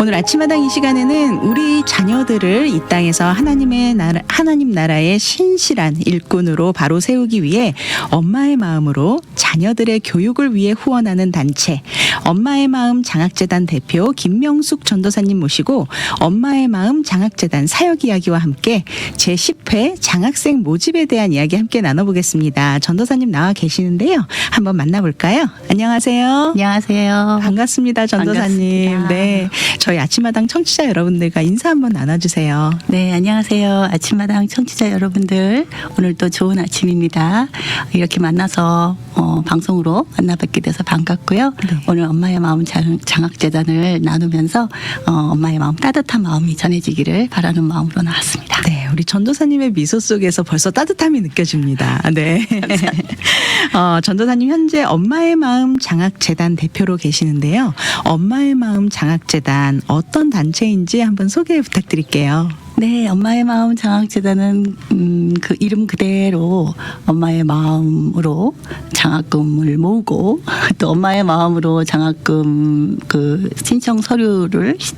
오늘 아침마당 이 시간에는 우리 자녀들을 이 땅에서 하나님의 나라, 하나님 나라의 신실한 일꾼으로 바로 세우기 위해 엄마의 마음으로 자녀들의 교육을 위해 후원하는 단체 엄마의 마음 장학재단 대표 김명숙 전도사님 모시고 엄마의 마음 장학재단 사역 이야기와 함께 제 10회 장학생 모집에 대한 이야기 함께 나눠보겠습니다. 전도사님 나와 계시는데요. 한번 만나볼까요? 안녕하세요. 안녕하세요. 반갑습니다, 전도사님. 반갑습니다. 네. 저희 아침마당 청취자 여러분들과 인사 한번 나눠주세요. 네, 안녕하세요. 아침마당 청취자 여러분들. 오늘 또 좋은 아침입니다. 이렇게 만나서 어, 방송으로 만나뵙게 돼서 반갑고요. 네. 오늘 엄마의 마음 장- 장학재단을 나누면서 어, 엄마의 마음 따뜻한 마음이 전해지기를 바라는 마음으로 나왔습니다. 네, 우리 전도사님의 미소 속에서 벌써 따뜻함이 느껴집니다. 네. 어, 전도사님 현재 엄마의 마음 장학재단 대표로 계시는데요. 엄마의 마음 장학재단 어떤 단체인지 한번 소개 부탁드릴게요. 네, 엄마의 마음 장학재단은 음, 그 이름 그대로 엄마의 마음으로 장학금을 모으고 또 엄마의 마음으로 장학금 그 신청 서류를 시-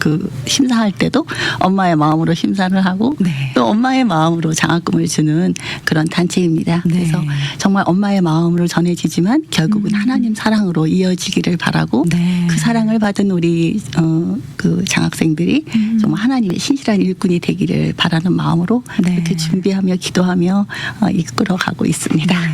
그 심사할 때도 엄마의 마음으로 심사를 하고 네. 또 엄마의 마음으로 장학금을 주는 그런 단체입니다. 네. 그래서 정말 엄마의 마음으로 전해지지만 결국은 하나님 사랑으로 이어지기를 바라고 네. 그 사랑을 받은 우리 어, 그 장학생들이 음. 정말 하나님의 신실한 일 꾼이 되기를 바라는 마음으로 네. 이렇게 준비하며 기도하며 어, 이끌어가고 있습니다. 네.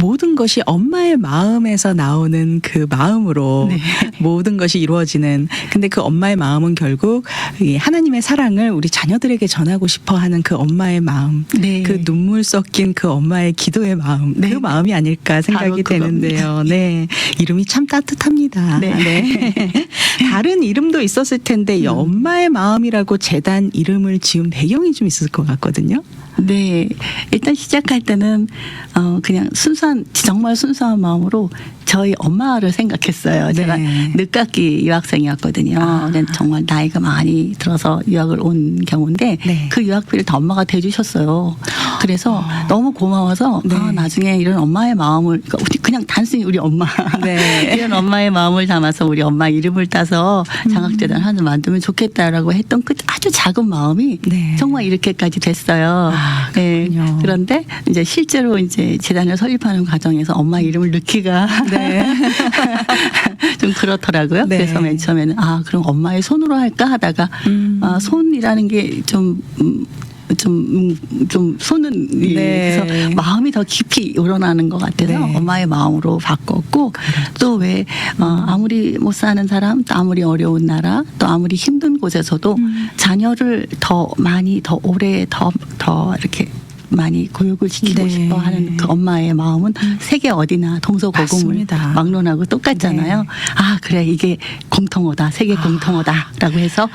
모든 것이 엄마의 마음에서 나오는 그 마음으로 네. 모든 것이 이루어지는 근데 그 엄마의 마음은 결국 이 하나님의 사랑을 우리 자녀들에게 전하고 싶어 하는 그 엄마의 마음 네. 그 눈물 섞인 그 엄마의 기도의 마음 네. 그 마음이 아닐까 생각이. 되는데요. 네. 이름이 참 따뜻합니다. 네. 네. 다른 이름도 있었을 텐데 이 음. 엄마의 마음이라고 재단 이름을 지은 배경이 좀 있을 것 같거든요. 네. 일단 시작할 때는 어 그냥 순수한 정말 순수한 마음으로 저희 엄마를 생각했어요. 제가 네. 늦깎이 유학생이었거든요. 아. 근데 정말 나이가 많이 들어서 유학을 온 경우인데 네. 그 유학비를 다 엄마가 대주셨어요. 그래서 너무 고마워서 네. 아, 나중에 이런 엄마의 마음을 그러니까 그냥 단순히 우리 엄마 네. 이런 엄마의 마음을 담아서 우리 엄마 이름을 따서 장학재단 하나 만들면 좋겠다라고 했던 그 아주 작은 마음이 네. 정말 이렇게까지 됐어요. 아, 네. 그렇군요. 그런데 이제 실제로 이제 재단을 설립하는 과정에서 엄마 이름을 넣기가 네. 좀 그렇더라고요. 네. 그래서 맨 처음에는 아 그럼 엄마의 손으로 할까 하다가 음. 아, 손이라는 게좀 음, 좀, 음, 좀, 손은, 이- 네. 그래서 마음이 더 깊이 우러나는 것 같아서 네. 엄마의 마음으로 바꿨고 또 왜, 어, 아무리 못 사는 사람, 또 아무리 어려운 나라, 또 아무리 힘든 곳에서도 음. 자녀를 더 많이, 더 오래, 더, 더 이렇게 많이 교육을 시키고 네. 싶어 하는 그 엄마의 마음은 세계 어디나 동서고금을 맞습니다. 막론하고 똑같잖아요. 네. 아, 그래, 이게 공통어다, 세계 공통어다라고 해서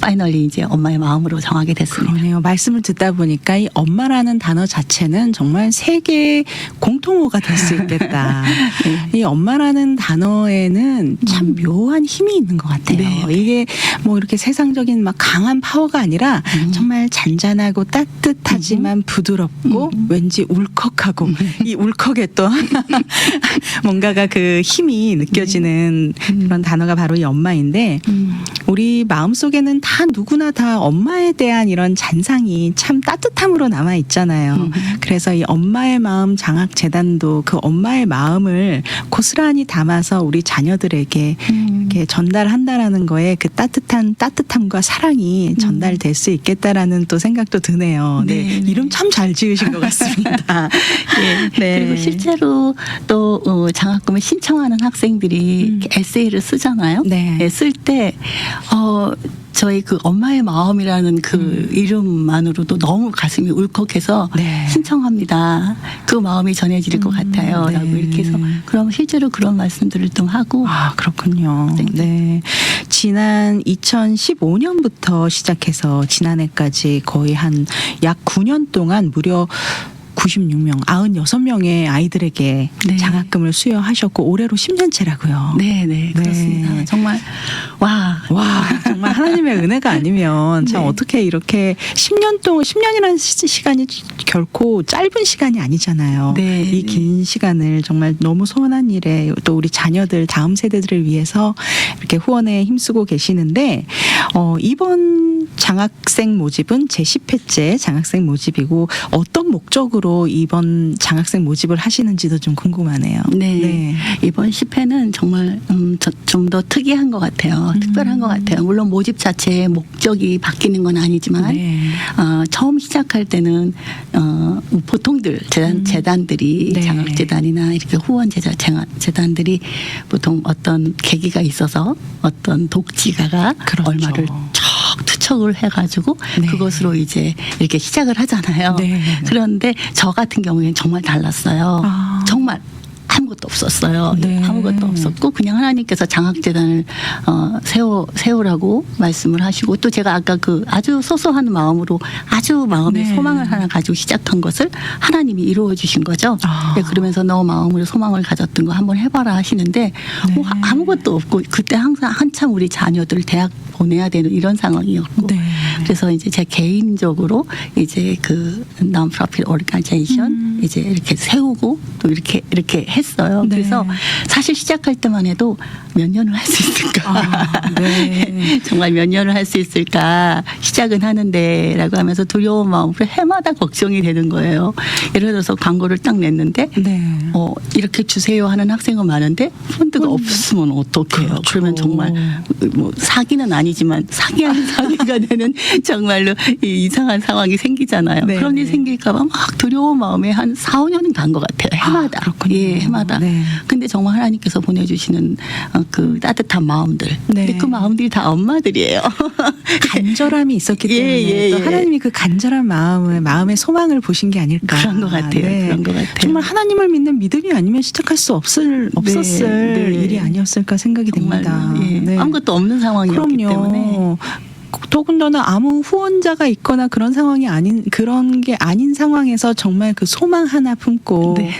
파이널리 이제 엄마의 마음으로 정하게 됐습니다. 그러네요. 말씀을 듣다 보니까 이 엄마라는 단어 자체는 정말 세계 공통어가 될 수 있겠다. 네. 이 엄마라는 단어에는 참 묘한 힘이 있는 것 같아요. 네. 이게 뭐 이렇게 세상적인 막 강한 파워가 아니라 음. 정말 잔잔하고 따뜻하지만 부드 럽고 음. 왠지 울컥하고 이 울컥에 또 뭔가가 그 힘이 느껴지는 그런 단어가 바로 이 엄마인데 음. 우리 마음 속에는 다 누구나 다 엄마에 대한 이런 잔상이 참 따뜻함으로 남아 있잖아요. 음. 그래서 이 엄마의 마음 장학 재단도 그 엄마의 마음을 고스란히 담아서 우리 자녀들에게 음. 이렇게 전달한다라는 거에 그 따뜻한 따뜻함과 사랑이 전달될 수 있겠다라는 또 생각도 드네요. 네. 네, 네. 이름 참 잘 지으신 것 같습니다. 예. 네. 그리고 실제로 또 어, 장학금을 신청하는 학생들이 음. 에세이를 쓰잖아요. 네. 예, 쓸때 어, 저희 그 엄마의 마음이라는 그 이름만으로도 너무 가슴이 울컥해서 음. 네. 신청합니다. 그 마음이 전해질 것 음, 같아요. 네. 라고 이렇게 해서 그럼 실제로 그런 말씀들을 좀 하고 아, 그렇군요. 네. 네. 지난 2015년부터 시작해서 지난해까지 거의 한 약 9년 동안 무려 96명, 96명의 아이들에게 네. 장학금을 수여하셨고 올해로 10년째라고요. 네, 네, 그렇습니다. 네. 정말 와 와, 정말 하나님의 은혜가 아니면 참 네. 어떻게 이렇게 10년 동안 10년이라는 시간이 결코 짧은 시간이 아니잖아요. 네, 이 네. 긴 시간을 정말 너무 소원한 일에 또 우리 자녀들 다음 세대들을 위해서 이렇게 후원에 힘쓰고 계시는데 어 이번 장학생 모집은 제 10회째 장학생 모집이고 어떤 목적으로 이번 장학생 모집을 하시는지도 좀 궁금하네요. 네. 이번 10회는 정말 음, 좀더 특이한 것 같아요. 음. 특별한 것 같아요. 물론 모집 자체의 목적이 바뀌는 건 아니지만 네. 어, 처음 시작할 때는 어, 보통들 재단, 음. 재단들이 네. 장학재단이나 이렇게 후원 재단, 재단- 재단들이 보통 어떤 계기가 있어서 어떤 독지가가 그렇죠. 얼마를 척 투척을 해가지고 네. 그것으로 이제 이렇게 시작을 하잖아요. 네. 그런데 저 같은 경우에는 정말 달랐어요. 아. 정말 아무것도 없었어요. 네. 아무것도 없었고 그냥 하나님께서 장학재단을 어, 세워 세우라고 말씀을 하시고 또 제가 아까 그 아주 소소한 마음으로 아주 마음의 네. 소망을 하나 가지고 시작한 것을 하나님이 이루어 주신 거죠. 아. 네, 그러면서 너 마음으로 소망을 가졌던 거 한번 해봐라 하시는데 네. 뭐 아무것도 없고 그때 항상 한참 우리 자녀들 대학 보내야 되는 이런 상황이었고 네. 그래서 이제 제 개인적으로 이제 그 non-profit organization 음. 이제 이렇게 세우고 또 이렇게 이렇게 했어요. 네. 그래서 사실 시작할 때만 해도 몇 년을 할 수 있을까? 아, 네. 정말 몇 년을 할 수 있을까? 시작은 하는데라고 하면서 두려운 마음으로 해마다 걱정이 되는 거예요. 예를 들어서 광고를 딱 냈는데 네. 어, 이렇게 주세요 하는 학생은 많은데 펀드가 펀드. 없으면 어떡해요. 그렇죠. 그러면 정말 뭐 사기는 아니 지만 사기 아닌 사기가 되는 정말로 이 이상한 상황이 생기잖아요. 네. 그런 일이 생길까봐 막 두려운 마음에 한 4, 5년은 간 것 같아요. 해마다. 아, 그렇군요. 예, 해마다. 네. 근데 정말 하나님께서 보내주시는 어, 그 따뜻한 마음들. 네. 근데 그 마음들이 다 엄마들이에요. 간절함이 있었기 예, 때문에 예, 또 예. 하나님이 그 간절한 마음을 마음의 소망을 보신 게 아닐까. 그런 것 같아요. 그런 것 같아요. 정말 하나님을 믿는 믿음이 아니면 시작할 수 없을 없었을 네. 일이 아니었을까 생각이 정말 됩니다. 예, 네. 아무것도 없는 상황이었기. 그럼요. 哦 더군다나 아무 후원자가 있거나 그런 상황이 아닌 그런 게 아닌 상황에서 정말 그 소망 하나 품고 네,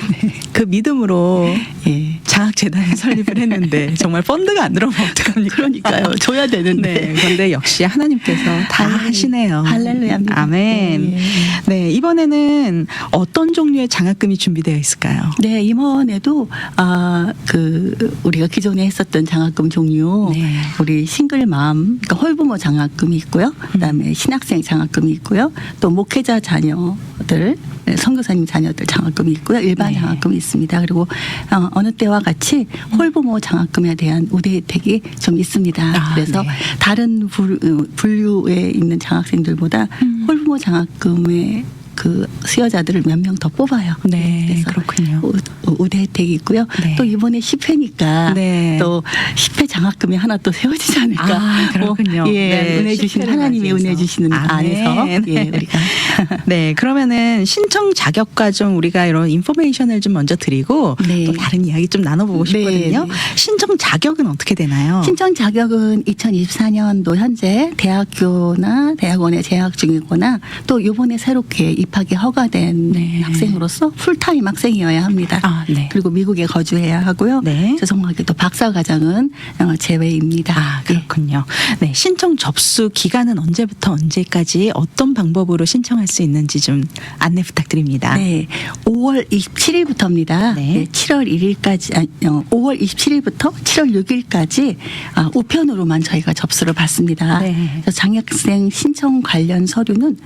그 믿음으로 예. 장학 재단을 설립을 했는데 정말 펀드가 안 들어오면 어떡합니까? 그러니까요. 줘야 되는데. 네, 그런데 역시 하나님께서 다 할렐루야. 하시네요. 할렐루야입니다. 아멘. 네. 네, 이번에는 어떤 종류의 장학금이 준비되어 있을까요? 네, 이번에도 아, 그 우리가 기존에 했었던 장학금 종류 네. 우리 싱글 맘 그러니까 홀부모 장학금 이 있고요. 그다음에 신학생 장학금이 있고요. 또 목회자 자녀들 네, 선교사님 자녀들 장학금이 있고요. 일반 네. 장학금이 있습니다. 그리고 어, 어느 때와 같이 홀부모 장학금에 대한 우대 혜택이 좀 있습니다. 아, 그래서 네. 다른 분- 어, 분류에 있는 장학생들보다 음. 홀부모 장학금의 그 수여자들을 몇 명 더 뽑아요. 네, 그래서 그렇군요. 우- 우대 혜택이 있고요. 네. 또 이번에 10회니까 네. 또 10회 장학금이 하나 또 세워지지 않을까. 아, 그렇군요. 뭐, 예, 네, 은혜 주신 10회를 하나님이. 은혜 주시는 아멘. 안에서 예, 우리가 네, 그러면은 신청 자격과 좀 우리가 이런 인포메이션을 좀 먼저 드리고 네. 또 다른 이야기 좀 나눠보고 네, 싶거든요. 네. 신청 자격은 어떻게 되나요? 신청 자격은 2024년도 현재 대학교나 대학원에 재학 중이거나 또 이번에 새롭게 입학이 허가된 네. 학생으로서 풀타임 학생이어야 합니다. 아, 네. 그리고 미국에 거주해야 하고요. 네. 죄송하게도 박사 과정은 어, 제외입니다. 아, 예. 그렇군요. 네, 신청 접수 기간은 언제부터 언제까지 어떤 방법으로 신청할 수 있는지 좀 안내 부탁드립니다. 네, 5월 27일부터입니다. 네. 7월 1일까지, 아니, 어, 5월 27일부터 7월 6일까지 아, 우편으로만 저희가 접수를 받습니다. 네. 장학생 신청 관련 서류는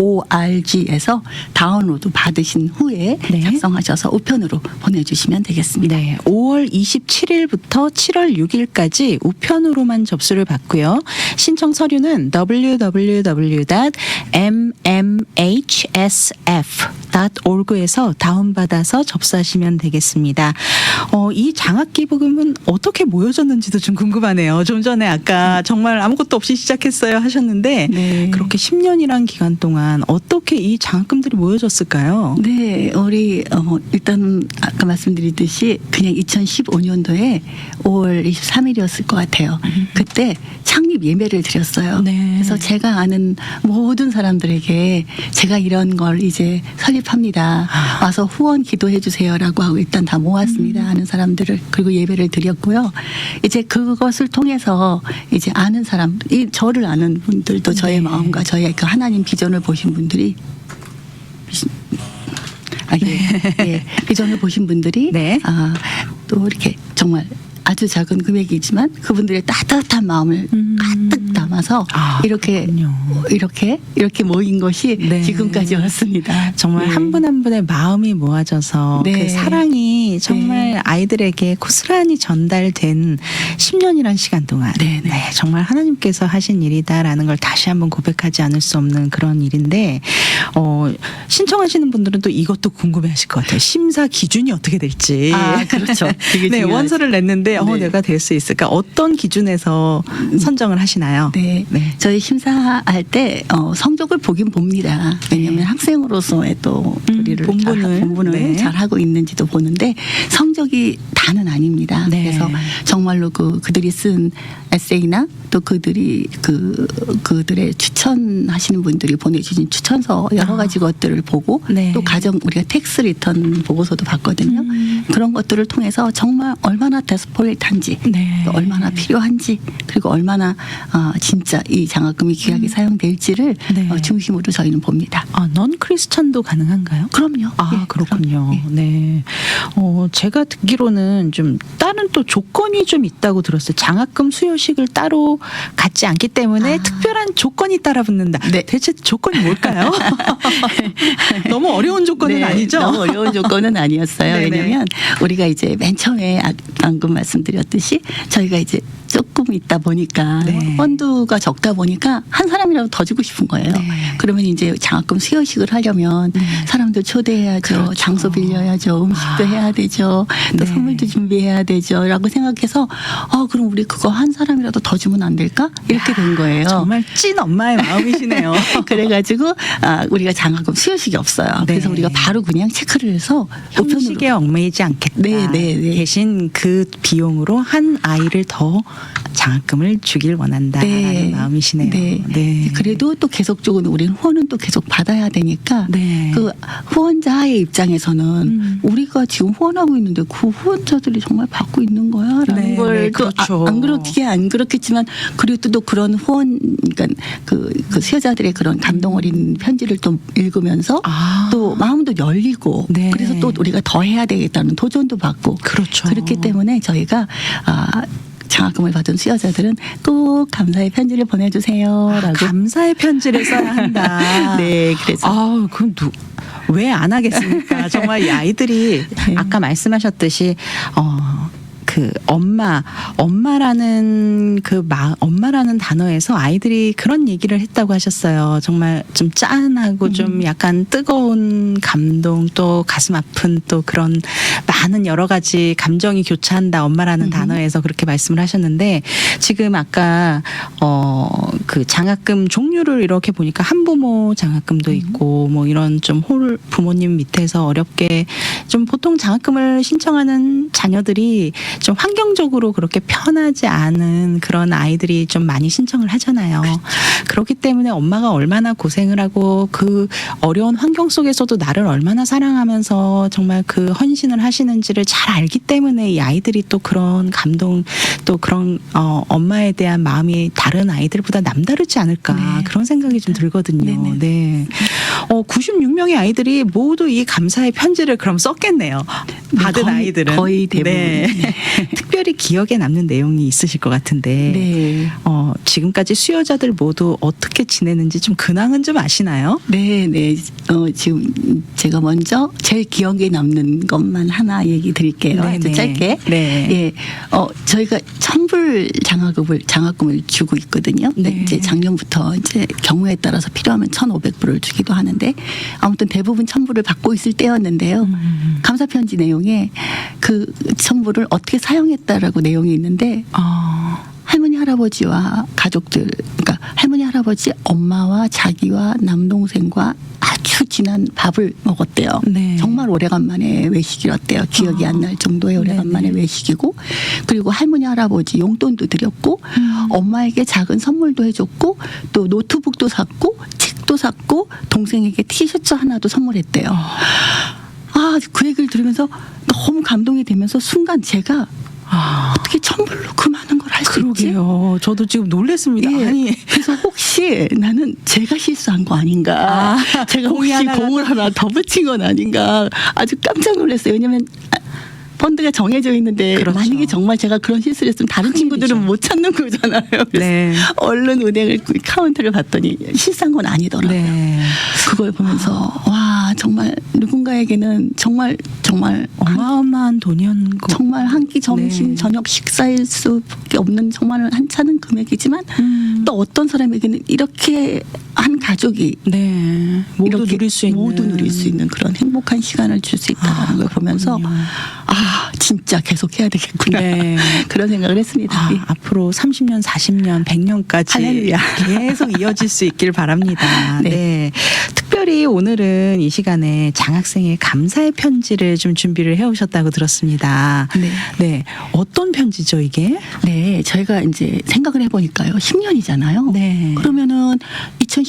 www.mmhsf.org에서 다운로드 받으신 후에 네. 작성하셔서 우편으로 보내주시면 되겠습니다. 네, 5월 27일부터 7월 6일까지 우편으로만 접수를 받고요. 신청 서류는 www.mmhsf.org에서 다운받아서 접수하시면 되겠습니다. 어, 이 장학 기부금은 어떻게 모여졌는지도 좀 궁금하네요. 좀 전에 아까 정말 아무것도 없이 시작했어요 하셨는데 네. 그렇게 10년이란 기간 동안 어떻게 이 장학금들이 모여졌을까요? 네, 우리 어, 일단 아까 말씀드렸듯이 그냥 2015년도에 5월 23일이었을 것 같아요. 그때 창립 예매를 드렸어요. 네. 그래서 제가 아는 모든 사람들에게 제가 이런 걸 이제 설립 설립합니다. 와서 후원 기도해 주세요라고 하고 일단 다 모았습니다. 아는 사람들을 그리고 예배를 드렸고요. 이제 그것을 통해서 이제 아는 사람, 이 저를 아는 분들도 저의 네. 마음과 저의 그 하나님 비전을 보신 분들이 아, 예. 예. 비전을 보신 분들이 네. 아, 또 이렇게 정말 아주 작은 금액이지만 그분들의 따뜻한 마음을 음. 가득 담아서 아, 이렇게 그렇군요. 이렇게 이렇게 모인 것이 네. 지금까지 왔습니다. 정말 예. 한분 한 분의 마음이 모아져서 네. 그 사랑이 정말 네. 아이들에게 고스란히 전달된 10년이란 시간 동안 네, 네. 정말 하나님께서 하신 일이다라는 걸 다시 한번 고백하지 않을 수 없는 그런 일인데 어, 신청하시는 분들은 또 이것도 궁금해하실 것 같아요. 심사 기준이 어떻게 될지. 아, 그렇죠. 네. 원서를 냈는데 어, 네. 내가 될 수 있을까? 어떤 기준에서 선정을 하시나요? 네. 네. 저희 심사할 때 어, 성적을 보긴 봅니다. 왜냐하면 네. 학생으로서의 또 음, 우리를 본분을. 잘, 본분을 네. 잘 하고 있는지도 보는데 성적이 다는 아닙니다. 네. 그래서 정말로 그 그들이 쓴 에세이나 또 그들이 그 그들의 추천하시는 분들이 보내주신 추천서 여러 아. 가지 것들을 보고 네. 또 가정 우리가 텍스 리턴 보고서도 봤거든요. 음. 그런 것들을 통해서 정말 얼마나 데스 포레이트한지 네. 또 얼마나 필요한지 그리고 얼마나 아, 진짜 이 장학금이 귀하게 사용될지를 음. 네. 어, 중심으로 저희는 봅니다. 아, 넌 크리스천도 가능한가요? 그럼요. 아, 예, 그렇군요. 그럼, 예. 네. 어, 제가 듣기로는 좀 다른 또 조건이 좀 있다고 들었어요. 장학금 수여식을 따로 갖지 않기 때문에 아. 특별한 조건이 따라 붙는다. 네. 대체 조건이 뭘까요? 너무 어려운 조건은 네, 아니죠? 너무 어려운 조건은 아니었어요. 네네. 왜냐하면 우리가 이제 맨 처음에 아- 방금 말씀 드렸듯이 저희가 이제 조금 있다 보니까 네. 펀드가 적다 보니까 한 사람이라도 더 주고 싶은 거예요. 네. 그러면 이제 장학금 수여식을 하려면 네. 사람들 초대해야죠. 그렇죠. 장소 빌려야죠. 음식도 아. 해야 되죠. 또 네. 선물도 준비해야 되죠. 라고 생각해서 어 그럼 우리 그거 한 사람이라도 더 주면 안 될까? 이렇게 된 거예요. 정말 찐 엄마의 마음이시네요. 그래가지고 아, 우리가 장학금 수여식이 없어요. 네. 그래서 우리가 바로 그냥 체크를 해서 형식에 얽매이지 않겠다. 네, 네, 네. 대신 그 비용 으로 한 아이를 더 장학금을 주길 원한다라는 마음이시네요. 네. 그래도 또 계속적으로 우리는 후원은 또 계속 받아야 되니까 네. 그 후원자의 입장에서는 음. 우리가 지금 후원하고 있는데 그 후원자들이 정말 받고 있는 거야라는 네, 네, 걸또 그렇죠. 안 그렇게 안 그렇겠지만 그래도 또 그런 후원 그러니까 그, 그 수여자들의 그런 감동 어린 편지를 또 읽으면서 아. 또 마음도 열리고 네. 그래서 또 우리가 더 해야 되겠다는 도전도 받고 그렇죠. 그렇기 때문에 저희 가 아 장학금을 받은 수여자들은 꼭 감사의 편지를 보내주세요라고. 아, 감사의 편지를 써야 한다. 네, 그래서 아, 그럼 누, 왜 안 하겠습니까? 정말 이 아이들이 네. 아까 말씀하셨듯이 어. 그 엄마 엄마라는 그 마, 엄마라는 단어에서 아이들이 그런 얘기를 했다고 하셨어요. 정말 좀 짠하고 음. 좀 약간 뜨거운 감동 또 가슴 아픈 또 그런 많은 여러 가지 감정이 교차한다 엄마라는 음. 단어에서 그렇게 말씀을 하셨는데 지금 아까 어그 장학금 종류를 이렇게 보니까 한부모 음. 장학금도 있고 뭐 이런 좀 홀 부모님 밑에서 어렵게 좀 보통 장학금을 신청하는 자녀들이 좀 환경적으로 그렇게 편하지 않은 그런 아이들이 좀 많이 신청을 하잖아요. 그렇죠. 그렇기 때문에 엄마가 얼마나 고생을 하고 그 어려운 환경 속에서도 나를 얼마나 사랑하면서 정말 그 헌신을 하시는지를 잘 알기 때문에 이 아이들이 또 그런 감동 또 그런 어, 엄마에 대한 마음이 다른 아이들보다 남다르지 않을까 네. 그런 생각이 좀 들거든요. 네네. 네. 어, 96명의 아이들이 모두 이 감사의 편지를 그럼 썼겠네요. 받은 거의- 아이들은 거의 대부분. 네. 특별히 기억에 남는 내용이 있으실 것 같은데 네. 어, 지금까지 수요자들 모두 어떻게 지내는지 좀 근황은 좀 아시나요? 네, 네. 어, 지금 제가 먼저 제일 기억에 남는 것만 하나 얘기 드릴게요. 아주 네네. 짧게. 네. 예. 어, 저희가 천불 장학금을 장학금을 주고 있거든요. 근데 네. 이제 작년부터 이제 경우에 따라서 필요하면 1,500불을 주기도 하는데 아무튼 대부분 천불을 받고 있을 때였는데요. 음. 감사 편지 내용에 그 천불을 어떻게 사용했다라고 내용이 있는데 어, 할머니 할아버지와 가족들 그러니까 할머니 할아버지 엄마와 자기와 남동생과 아주 진한 밥을 먹었대요. 네. 정말 오래간만에 외식이었대요. 기억이 아. 안날 정도의 오래간만에 네네. 외식이고 그리고 할머니 할아버지 용돈도 드렸고 음. 엄마에게 작은 선물도 해줬고 또 노트북도 샀고 책도 책도 샀고 동생에게 티셔츠 하나도 선물했대요. 아, 그 얘기를 들으면서 너무 감동이 되면서 순간 제가 아, 어떻게 천불로 그 많은 걸 할 수 있지? 그러게요. 저도 지금 놀랬습니다. 예. 아니, 그래서 혹시 나는 제가 실수한 거 아닌가? 아, 제가 혹시 공을 하나 더 붙인 건 아닌가? 아주 깜짝 놀랐어요. 왜냐면 아, 펀드가 정해져 있는데 그렇죠. 만약에 정말 제가 그런 실수를 했으면 다른 친구들은. 못 찾는 거잖아요. 그래서 네. 얼른 은행을 그 카운터를 봤더니 실수한 건 아니더라고요. 네. 그걸 보면서 와 정말 누군가에게는 정말 정말 한- 어마어마한 돈이었는 거. 정말 한 끼 점심 네. 저녁 식사일 수밖에 없는 정말 한찮은 금액이지만 음. 또 어떤 사람에게는 이렇게 한 가족이 네. 모두 누릴 수 있는. 모두 누릴 수 있는 그런 행복한 시간을 줄 수 있다는 아, 걸 보면서 그렇군요. 아 진짜 계속 해야 되겠구나 네. 그런 생각을 했습니다. 아, 예. 앞으로 30년, 40년, 100년까지 할렐루야. 계속 이어질 수 있길 바랍니다. 네. 네. 특별히 오늘은 이 시간에 장학생의 감사의 편지를 좀 준비를 해오셨다고 들었습니다. 네. 네. 어떤 편지죠, 이게? 네, 저희가 이제 생각을 해보니까요, 10년이잖아요. 네. 그러면은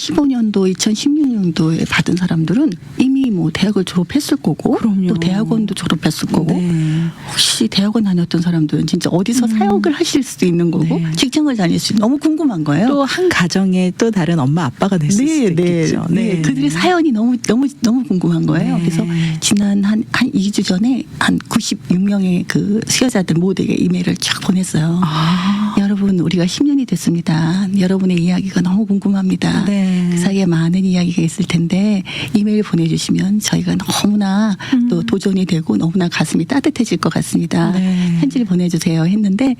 2015년도, 2016년도에 받은 사람들은 이미 뭐 대학을 졸업했을 거고, 그럼요. 또 대학원도 졸업했을 거고, 네. 혹시 대학원 다녔던 사람들은 진짜 어디서 사역을 하실 수도 있는 거고, 네. 직장을 다닐 수 있는 너무 궁금한 거예요. 또 한 가정의 또 다른 엄마 아빠가 됐을 수도 있겠죠. 네. 그들의 사연이 너무 너무 너무 궁금한 거예요. 네. 그래서 지난 한한 2주 전에 한 96명의 그 수여자들 모두에게 이메일을 쫙 보냈어요. 아. 여러분 우리가 10년이 됐습니다. 여러분의 이야기가 너무 궁금합니다. 네. 그 사이에 많은 이야기가 있을 텐데 이메일 보내주시면 저희가 너무나 음. 또 도전이 되고 너무나 가슴이 따뜻해질 것 같습니다. 네. 편지를 보내주세요 했는데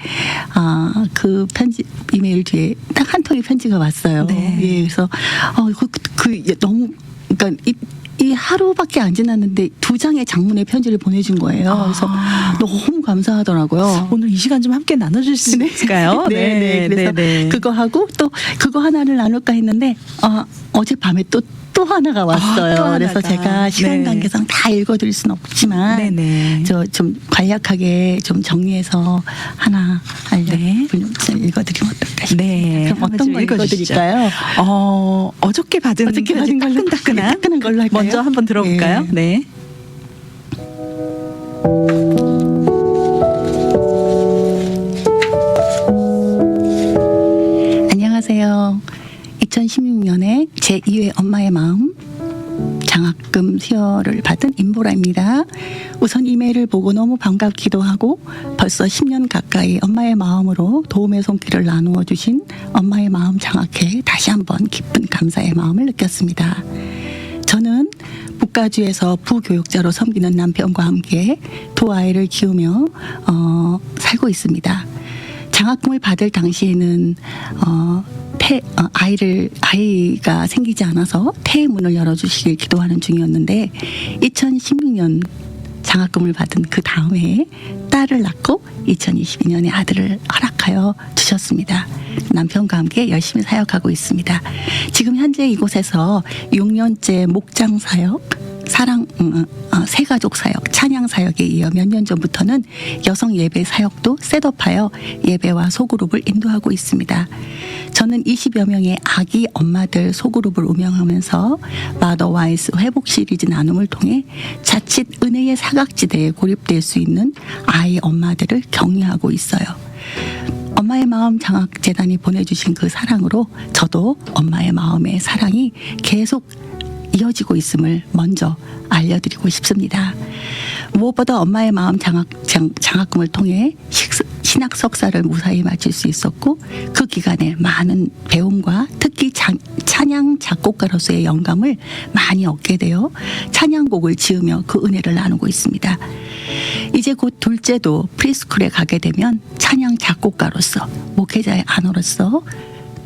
아 그 편지 이메일 뒤에 딱 한 통의 편지가 왔어요. 네. 예, 그래서 어, 그, 그 너무 그러니까 이, 이 하루밖에 안 지났는데 두 장의 장문의 편지를 보내준 거예요. 그래서 아. 너무 감사하더라고요. 오늘 이 시간 좀 함께 나눠줄 수 있을까요? 네, 네. 그래서 네, 네. 그거 하고 또 그거 하나를 나눌까 했는데 어, 어젯 밤에 또 또 하나가 왔어요. 아, 또 하나가. 그래서 제가 시간 네. 관계상 다 읽어드릴 수는 없지만. 저 좀 간략하게 좀 정리해서 하나 알려 네. 읽어드리면 어떨까 싶습니다. 네. 그럼 어떤 읽어주시죠. 읽어드릴까요? 어, 어저께 받은 어저께 받은 걸로 따끈따끈한 따끈한 걸로 할까요? 먼저 한번 들어볼까요? 네. 안녕하세요. 2016년에 제2회 엄마의 마음 장학금 수여를 받은 임보라입니다. 우선 이메일을 보고 너무 반갑기도 하고 벌써 10년 가까이 엄마의 마음으로 도움의 손길을 나누어 주신 엄마의 마음 장학회에 다시 한번 기쁜 감사의 마음을 느꼈습니다. 저는 북가주에서 부교육자로 섬기는 남편과 함께 두 아이를 키우며 어, 살고 있습니다. 장학금을 받을 당시에는 어, 태, 어, 아이를 아이가 생기지 않아서 태의 문을 열어주시길 기도하는 중이었는데 2016년 장학금을 받은 그 다음 해에 딸을 낳고 2022년에 아들을 허락하여 주셨습니다. 남편과 함께 열심히 사역하고 있습니다. 지금 현재 이곳에서 6년째 목장 사역, 사랑 음, 어, 새가족 사역, 찬양 사역에 이어 몇 년 전부터는 여성 예배 사역도 셋업하여 예배와 소그룹을 인도하고 있습니다. 저는 20여 명의 아기 엄마들 소그룹을 운영하면서 마더와이스 회복 시리즈 나눔을 통해 자칫 은혜의 사각지대에 고립될 수 있는 아이 엄마들을 격려하고 있어요. 엄마의 마음 장학 재단이 보내주신 그 사랑으로 저도 엄마의 마음의 사랑이 계속 이어지고 있음을 먼저 알려드리고 싶습니다. 무엇보다 엄마의 마음 장학, 장, 장학금을 통해 식- 신학 석사를 무사히 마칠 수 있었고 그 기간에 많은 배움과 특히 자- 찬양 작곡가로서의 영감을 많이 얻게 되어 찬양곡을 지으며 그 은혜를 나누고 있습니다. 이제 곧 둘째도 프리스쿨에 가게 되면 찬양 작곡가로서 목회자의 아너로서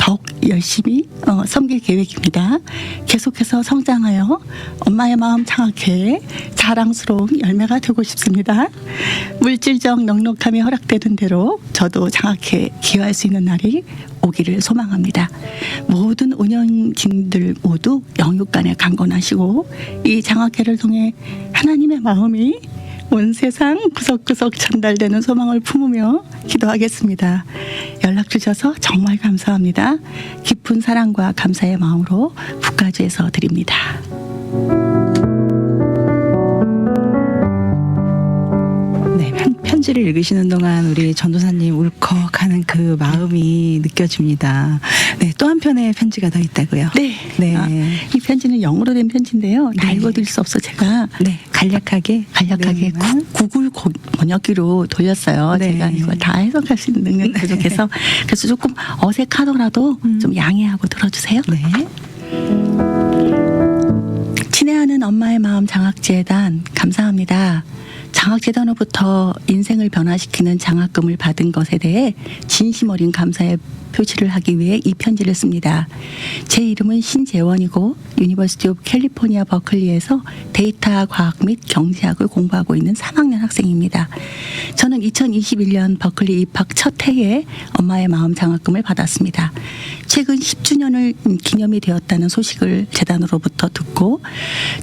더욱 열심히 어, 섬길 계획입니다. 계속해서 성장하여 엄마의 마음 장학회에 자랑스러운 열매가 되고 싶습니다. 물질적 넉넉함이 허락되는 대로 저도 장학회에 기여할 수 있는 날이 오기를 소망합니다. 모든 운영진들 모두 영육간에 강건하시고 이 장학회를 통해 하나님의 마음이 온 세상 구석구석 전달되는 소망을 품으며 기도하겠습니다. 연락 주셔서 정말 감사합니다. 깊은 사랑과 감사의 마음으로 북가주에서 드립니다. 편, 편지를 읽으시는 동안 우리 전도사님 울컥하는 그 마음이 느껴집니다. 네, 또 한편의 편지가 더 있다고요. 네. 네. 아, 이 편지는 영어로 된 편지인데요. 다 네. 읽어드릴 수 없어 제가 네, 간략하게. 간략하게 네. 구, 구글 고- 번역기로 돌렸어요. 네. 제가 이걸 다 해석할 수 있는 능력이 부족해서 그래서 조금 어색하더라도 음. 좀 양해하고 들어주세요. 네. 친애하는 엄마의 마음 장학재단 감사합니다. 장학재단으로부터 인생을 변화시키는 장학금을 받은 것에 대해 진심 어린 감사의 표시를 하기 위해 이 편지를 씁니다. 제 이름은 신재원이고 유니버시티 오브 캘리포니아 버클리에서 데이터 과학 및 경제학을 공부하고 있는 3학년 학생입니다. 저는 2021년 버클리 입학 첫 해에 엄마의 마음 장학금을 받았습니다. 최근 10주년을 기념이 되었다는 소식을 재단으로부터 듣고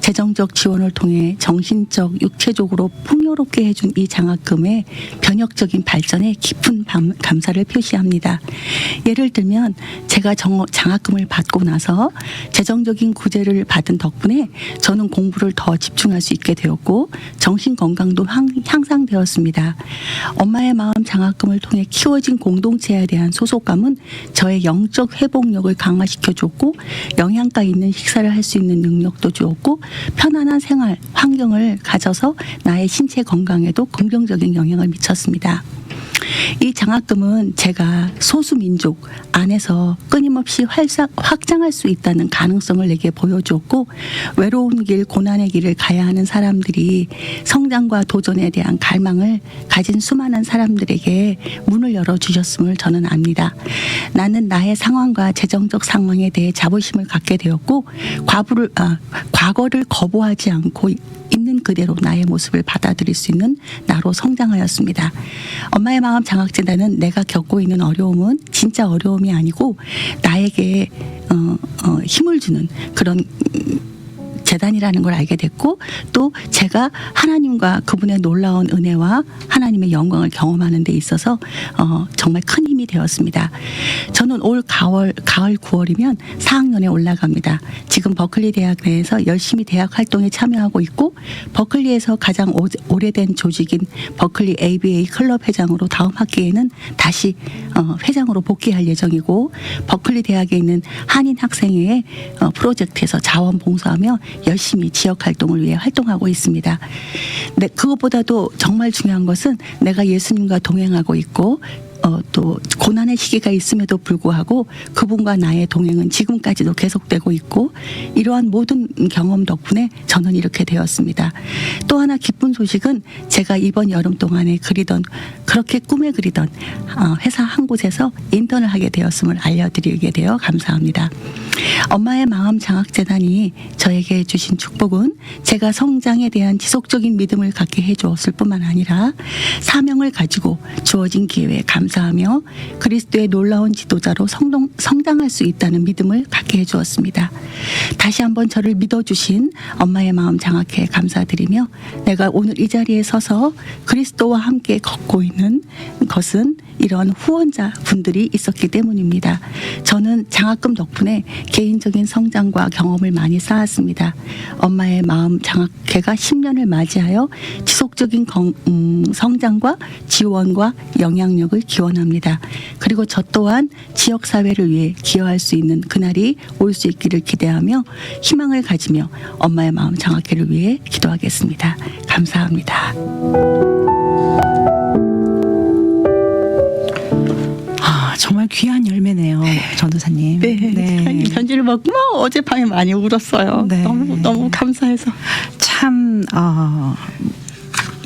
재정적 지원을 통해 정신적, 육체적으로 풍요롭게 해준 이 장학금의 변혁적인 발전에 깊은 감- 감사를 표시합니다. 예를 들면 제가 정- 장학금을 받고 나서 재정적인 구제를 받은 덕분에 저는 공부를 더 집중할 수 있게 되었고 정신 건강도 향- 향상되었습니다. 엄마의 마음 장학금을 통해 키워진 공동체에 대한 소속감은 저의 영적 회복력을 강화시켜 줬고 영양가 있는 식사를 할 수 있는 능력도 주었고 편안한 생활 환경을 가져서 나의 신체 건강에도 긍정적인 영향을 미쳤습니다. 이 장학금은 제가 소수민족 안에서 끊임없이 활상, 확장할 수 있다는 가능성을 내게 보여주었고 외로운 길, 고난의 길을 가야 하는 사람들이 성장과 도전에 대한 갈망을 가진 수많은 사람들에게 문을 열어주셨음을 저는 압니다. 나는 나의 상황과 재정적 상황에 대해 자부심을 갖게 되었고 과부를, 아, 과거를 거부하지 않고 있는 그대로 나의 모습을 받아들일 수 있는 나로 성장하였습니다. 엄마의 마음 장학재단은 내가 겪고 있는 어려움은 진짜 어려움이 아니고 나에게 어, 어, 힘을 주는 그런 음, 재단이라는 걸 알게 됐고 또 제가 하나님과 그분의 놀라운 은혜와 하나님의 영광을 경험하는 데 있어서 어, 정말 큰 힘이 되었습니다. 저는 올 가을 가을 9월이면 4학년에 올라갑니다. 지금 버클리 대학 내에서 열심히 대학 활동에 참여하고 있고 버클리에서 가장 오, 오래된 조직인 버클리 ABA 클럽 회장으로 다음 학기에는 다시 어, 회장으로 복귀할 예정이고 버클리 대학에 있는 한인 학생회의 어, 프로젝트에서 자원봉사하며 열심히 지역 활동을 위해 활동하고 있습니다. 네, 그것보다도 정말 중요한 것은 내가 예수님과 동행하고 있고 어, 또 고난의 시기가 있음에도 불구하고 그분과 나의 동행은 지금까지도 계속되고 있고 이러한 모든 경험 덕분에 저는 이렇게 되었습니다. 또 하나 기쁜 소식은 제가 이번 여름 동안에 그리던 그렇게 꿈에 그리던 어, 회사 한 곳에서 인턴을 하게 되었음을 알려드리게 되어 감사합니다. 엄마의 마음 장학재단이 저에게 주신 축복은 제가 성장에 대한 지속적인 믿음을 갖게 해주었을 뿐만 아니라 사명을 가지고 주어진 기회에 감사 하며 그리스도의 놀라운 지도자로 성동, 성장할 수 있다는 믿음을 갖게 해주었습니다. 다시 한번 저를 믿어주신 엄마의 마음 장학회 감사드리며 내가 오늘 이 자리에 서서 그리스도와 함께 걷고 있는 것은 이런 후원자 분들이 있었기 때문입니다. 저는 장학금 덕분에 개인적인 성장과 경험을 많이 쌓았습니다. 엄마의 마음 장학회가 10년을 맞이하여 지속적인 건- 음, 성장과 지원과 영향력을 기원 합니다. 그리고 저 또한 지역 사회를 위해 기여할 수 있는 그날이 올 수 있기를 기대하며 희망을 가지며 엄마의 마음 장학회를 위해 기도하겠습니다. 감사합니다. 아, 정말 귀한 열매네요. 전도사님. 네, 이 편지를 받고 막 어젯밤에 많이 울었어요. 네. 너무 너무 감사해서. 참, 어,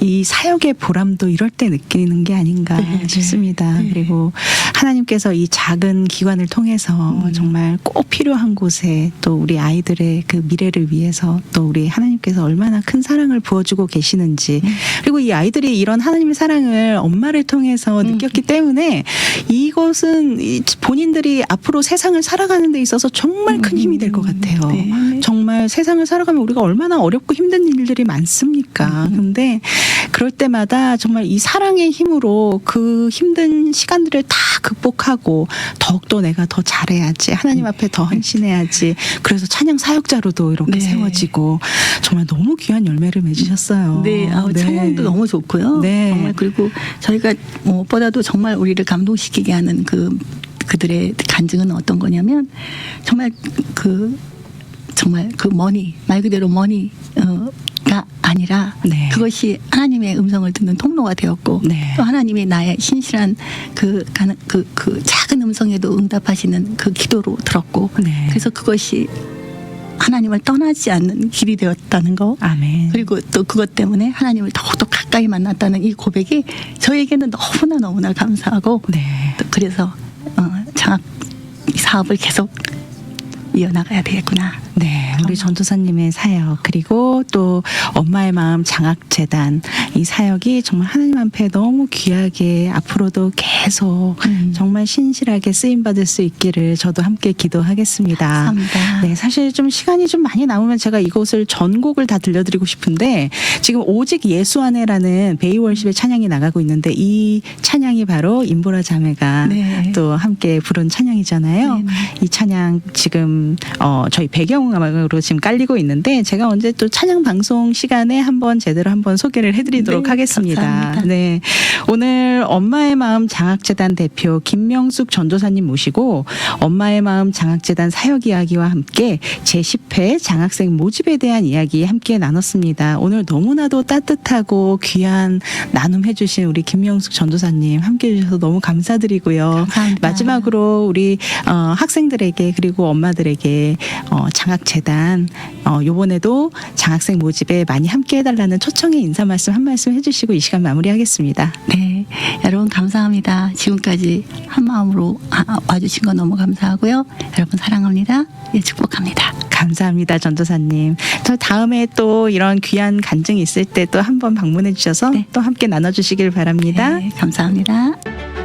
이 사역의 보람도 이럴 때 느끼는 게 아닌가 네, 네. 싶습니다. 네. 그리고 하나님께서 이 작은 기관을 통해서 음. 정말 꼭 필요한 곳에 또 우리 아이들의 그 미래를 위해서 또 우리 하나님께서 얼마나 큰 사랑을 부어주고 계시는지 음. 그리고 이 아이들이 이런 하나님의 사랑을 엄마를 통해서 음. 느꼈기 때문에 이것은 이 본인들이 앞으로 세상을 살아가는 데 있어서 정말 큰 힘이 될 것 같아요. 네. 정말 세상을 살아가면 우리가 얼마나 어렵고 힘든 일들이 많습니까? 음. 근데 그럴 때마다 정말 이 사랑의 힘으로 그 힘든 시간들을 다 극복하고 더욱더 내가 더 잘해야지. 하나님 앞에 더 헌신해야지. 그래서 찬양 사역자로도 이렇게 네. 세워지고 정말 너무 귀한 열매를 맺으셨어요. 네, 아, 찬양도 너무 좋고요. 네. 정말 그리고 저희가 무엇보다도 정말 우리를 감동시키게 하는 그 그들의 간증은 어떤 거냐면 정말 그 정말 그 머니 말 그대로 머니가 아니라 네. 그것이 하나님의 음성을 듣는 통로가 되었고 네. 또 하나님이 나의 신실한 그, 그, 그 작은 음성에도 응답하시는 그 기도로 들었고 네. 그래서 그것이 하나님을 떠나지 않는 길이 되었다는 거 아멘. 그리고 또 그것 때문에 하나님을 더욱더 가까이 만났다는 이 고백이 저에게는 너무나 너무나 감사하고 네. 또 그래서 어, 장학 이 사업을 계속 이어나가야 되겠구나. 네, 우리 전도사님의 사역 그리고 또 엄마의 마음 장학 재단 이 사역이 정말 하나님 앞에 너무 귀하게 앞으로도 계속 음. 정말 신실하게 쓰임 받을 수 있기를 저도 함께 기도하겠습니다. 감사합니다. 네, 사실 좀 시간이 좀 많이 남으면 제가 이것을 전곡을 다 들려드리고 싶은데 지금 오직 예수 안에라는 베이월십의 찬양이 나가고 있는데 이 찬양이 바로 임보라 자매가 네. 또 함께 부른 찬양이잖아요. 네 네. 이 찬양 지금 어 저희 배경 음악으로 지금 깔리고 있는데 제가 언제 또 찬양 방송 시간에 한번 제대로 한번 소개를 해드리도록 네, 하겠습니다. 감사합니다. 네, 오늘 엄마의 마음 장학재단 대표 김명숙 전도사님 모시고 엄마의 마음 장학재단 사역 이야기와 함께 제 10회 장학생 모집에 대한 이야기 함께 나눴습니다. 오늘 너무나도 따뜻하고 귀한 나눔 해 주신 우리 김명숙 전도사님 함께 해주셔서 너무 감사드리고요. 감사합니다. 마지막으로 우리 어, 학생들에게 그리고 엄마들에게 어, 장학 재단 어, 요번에도 장학생 모집에 많이 함께 해달라는 초청의 인사 말씀 한 말씀 해주시고 이 시간 마무리하겠습니다. 네, 여러분 감사합니다. 지금까지 한 마음으로 아, 와주신 거 너무 감사하고요. 여러분 사랑합니다. 예, 축복합니다. 감사합니다, 전도사님. 저 다음에 또 이런 귀한 간증이 있을 때 또 한번 방문해 주셔서 네. 또 함께 나눠주시길 바랍니다. 네, 감사합니다.